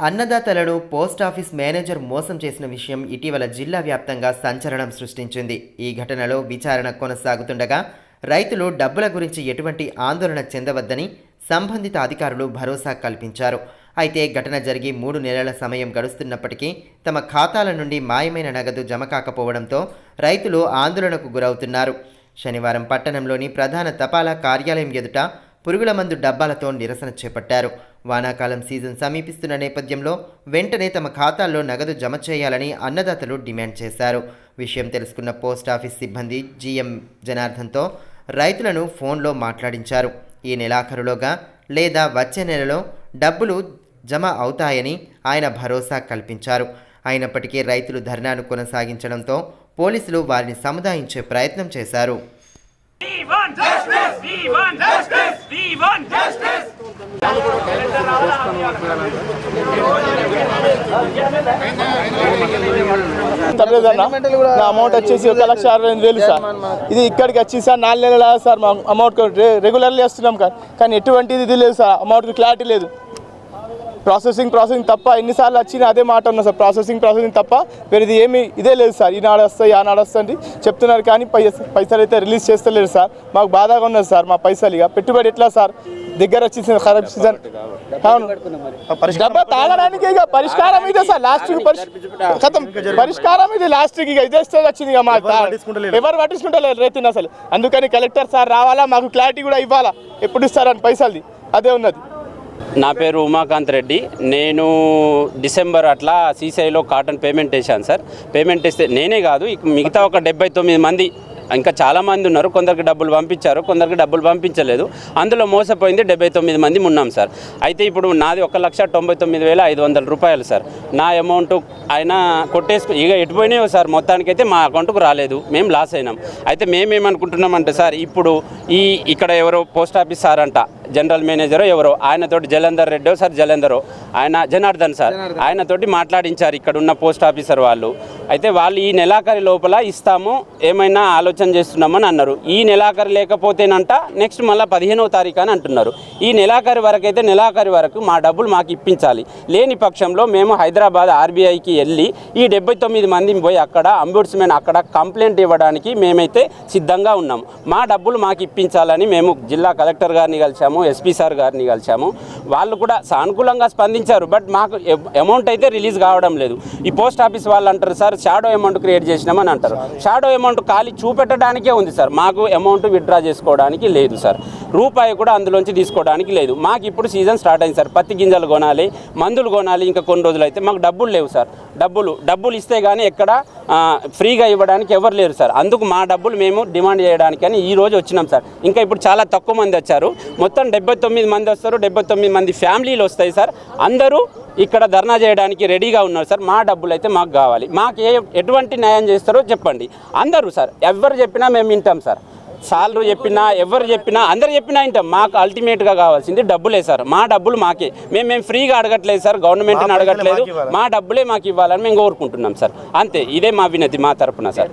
అన్నదాతలను post office manager మోసం చేసిన విషయం ఇటీవల జిల్లా వ్యాప్తంగా సంచలనం సృష్టించింది. ఈ ఘటనలో విచారణ కొనసాగుతుండగా రైతులు డబ్బుల గురించి ఎటువంటి ఆందోళన చెందవద్దని సంబంధిత అధికారులు భరోసా కల్పించారు. అయితే ఘటన జరిగి మూడు నెలల సమయం గడుస్తున్నప్పటికీ తమ ఖాతాల నుండి మాయమైన నగదు జమ కాకపోవడంతో రైతులు ఆందోళనకు గురవుతున్నారు. శనివారం పట్టణంలోని ప్రధాన తపాలా కార్యాలయం ఎదుట పురుగుల మందు డబ్బాలతో నిరసన చేపట్టారు. వానాకాలం సీజన్ సమీపిస్తున్న నేపథ్యంలో వెంటనే తమ ఖాతాల్లో నగదు జమ చేయాలని అన్నదాతలు డిమాండ్ చేశారు. విషయం తెలుసుకున్న పోస్ట్ ఆఫీస్ సిబ్బంది జీఎం జనార్దన్తో రైతులను ఫోన్లో మాట్లాడించారు. ఈ నెలాఖరులోగా లేదా వచ్చే నెలలో డబ్బులు జమ అవుతాయని ఆయన భరోసా కల్పించారు. అయినప్పటికీ రైతులు ధర్నాను కొనసాగించడంతో పోలీసులు వారిని సముదాయించే ప్రయత్నం చేశారు. నా అమౌంట్ వచ్చేసి ఒక లక్ష అరవై ఐదు వేలు సార్. ఇది ఇక్కడికి వచ్చి సార్ నాలుగు నెలల సార్ మా అమౌంట్ రెగ్యులర్లీ వేస్తున్నాం సార్. కానీ ఎటువంటిది ఇది లేదు సార్ అమౌంట్కి క్లారిటీ లేదు. ప్రాసెసింగ్ ప్రాసెసింగ్ తప్ప ఎన్నిసార్లు వచ్చినా అదే మాట ఉన్నా సార్. ప్రాసెసింగ్ ప్రాసెసింగ్ తప్ప వేరేది ఏమి ఇదే లేదు సార్. ఈనాడు వస్తాయి ఆనాడు వస్తుంది చెప్తున్నారు కానీ పైస పైసలు అయితే రిలీజ్ చేస్తలేరు సార్. మాకు బాధగా ఉన్నది సార్ మా పైసలు ఇక. పెట్టుబడి ఎట్లా సార్? దగ్గర వచ్చేసింది ఖరాబ్ సీజన్ అవును. డబ్బా తాగడానికి ఇక పరిష్కారం ఇదే సార్. లాస్ట్ కథం. పరిష్కారం ఇది లాస్ట్ ఇక. ఇదే స్టేజ్ వచ్చింది ఇక మాకు ఎవరు పట్టించుకుంటలేరు. రైతుని అసలు. అందుకని కలెక్టర్ సార్ రావాలా? మాకు క్లారిటీ కూడా ఇవ్వాలా? ఎప్పుడు ఇస్తారని పైసలది. అదే ఉన్నది. నా పేరు ఉమాకాంత్ రెడ్డి. నేను డిసెంబర్ అట్లా సీసీఐలో కాటన్ పేమెంట్ వేశాను సార్. పేమెంట్ వేస్తే నేనే కాదు మిగతా ఒక డెబ్బై తొమ్మిది మంది ఇంకా చాలామంది ఉన్నారు. కొందరికి డబ్బులు పంపించారు కొందరికి డబ్బులు పంపించలేదు. అందులో మోసపోయింది డెబ్బై తొమ్మిది మంది ఉన్నాం సార్. అయితే ఇప్పుడు నాది ఒక లక్ష తొంభై తొమ్మిది వేల ఐదు వందల రూపాయలు సార్. నా అమౌంట్ ఆయన కొట్టేసుకు ఇక ఎటుపోయినాయో సార్. మొత్తానికైతే మా అకౌంట్కు రాలేదు. మేము లాస్ అయినాం. అయితే మేమేమనుకుంటున్నామంటే సార్ ఇప్పుడు ఈ ఇక్కడ ఎవరో పోస్ట్ ఆఫీస్ సార్ అంట జనరల్ మేనేజరో ఎవరో ఆయనతోటి జలంధర్ రెడ్డో సార్ జలంధరో ఆయన జనార్దన్ సార్ ఆయనతోటి మాట్లాడించారు ఇక్కడ ఉన్న పోస్ట్ ఆఫీసర్ వాళ్ళు. అయితే వాళ్ళు ఈ నెలాఖరి లోపల ఇస్తాము ఏమైనా ఆలోచన చేస్తున్నామని అన్నారు. ఈ నెలాఖరి లేకపోతేనంట నెక్స్ట్ మళ్ళీ పదిహేనవ తారీఖు అని అంటున్నారు. ఈ నెలాఖరి వరకు అయితే నెలాఖరి వరకు మా డబ్బులు మాకు ఇప్పించాలి. లేని పక్షంలో మేము హైదరాబాద్ ఆర్బీఐకి వెళ్ళి ఈ డెబ్బై తొమ్మిది మందిని పోయి అక్కడ అంబుడ్స్మెన్ అక్కడ కంప్లైంట్ ఇవ్వడానికి మేమైతే సిద్ధంగా ఉన్నాం మా డబ్బులు మాకు ఇప్పించాలని మేము జిల్లా కలెక్టర్ గారిని కలిసాము ఎస్పీ సార్ గారిని కలిసాము. వాళ్ళు కూడా సానుకూలంగా స్పందించారు బట్ మాకు అమౌంట్ అయితే రిలీజ్ కావడం లేదు. ఈ పోస్ట్ ఆఫీస్ వాళ్ళు అంటారు సార్ షాడో అమౌంట్ క్రియేట్ చేసినామని అంటారు. షాడో అమౌంట్ ఖాళీ చూపెట్టడానికే ఉంది సార్. మాకు అమౌంట్ విత్డ్రా చేసుకోవడానికి లేదు సార్. రూపాయి కూడా అందులోంచి తీసుకోవడానికి లేదు. మాకు ఇప్పుడు సీజన్ స్టార్ట్ అయింది సార్. పత్తి గింజలు కొనాలి మందులు కొనాలి ఇంకా కొన్ని రోజులు అయితే మాకు డబ్బులు లేవు సార్. డబ్బులు డబ్బులు ఇస్తే కానీ ఎక్కడ ఫ్రీగా ఇవ్వడానికి ఎవరు లేరు సార్. అందుకు మా డబ్బులు మేము డిమాండ్ చేయడానికి అని ఈ రోజు వచ్చినాం సార్. ఇంకా ఇప్పుడు చాలా తక్కువ మంది వచ్చారు. మొత్తం డెబ్బై తొమ్మిది మంది వస్తారు డెబ్బై తొమ్మిది మంది ఫ్యామిలీలు వస్తాయి సార్. అందరూ ఇక్కడ ధర్నా చేయడానికి రెడీగా ఉన్నారు సార్. మా డబ్బులు అయితే మాకు కావాలి. మాకు ఏ ఎటువంటి న్యాయం చేస్తారో చెప్పండి. అందరూ సార్. ఎవరు చెప్పినా మేము వింటాం సార్. సార్లు చెప్పినా ఎవరు చెప్పినా అందరు చెప్పినా వింటాం. మాకు అల్టిమేట్గా కావాల్సింది డబ్బులే సార్. మా డబ్బులు మాకే. మేము మేము ఫ్రీగా అడగట్లేదు సార్. గవర్నమెంట్ని అడగట్లేదు. మా డబ్బులే మాకు ఇవ్వాలని మేము కోరుకుంటున్నాం సార్. అంతే. ఇదే మా వినతి మా తరపున సార్.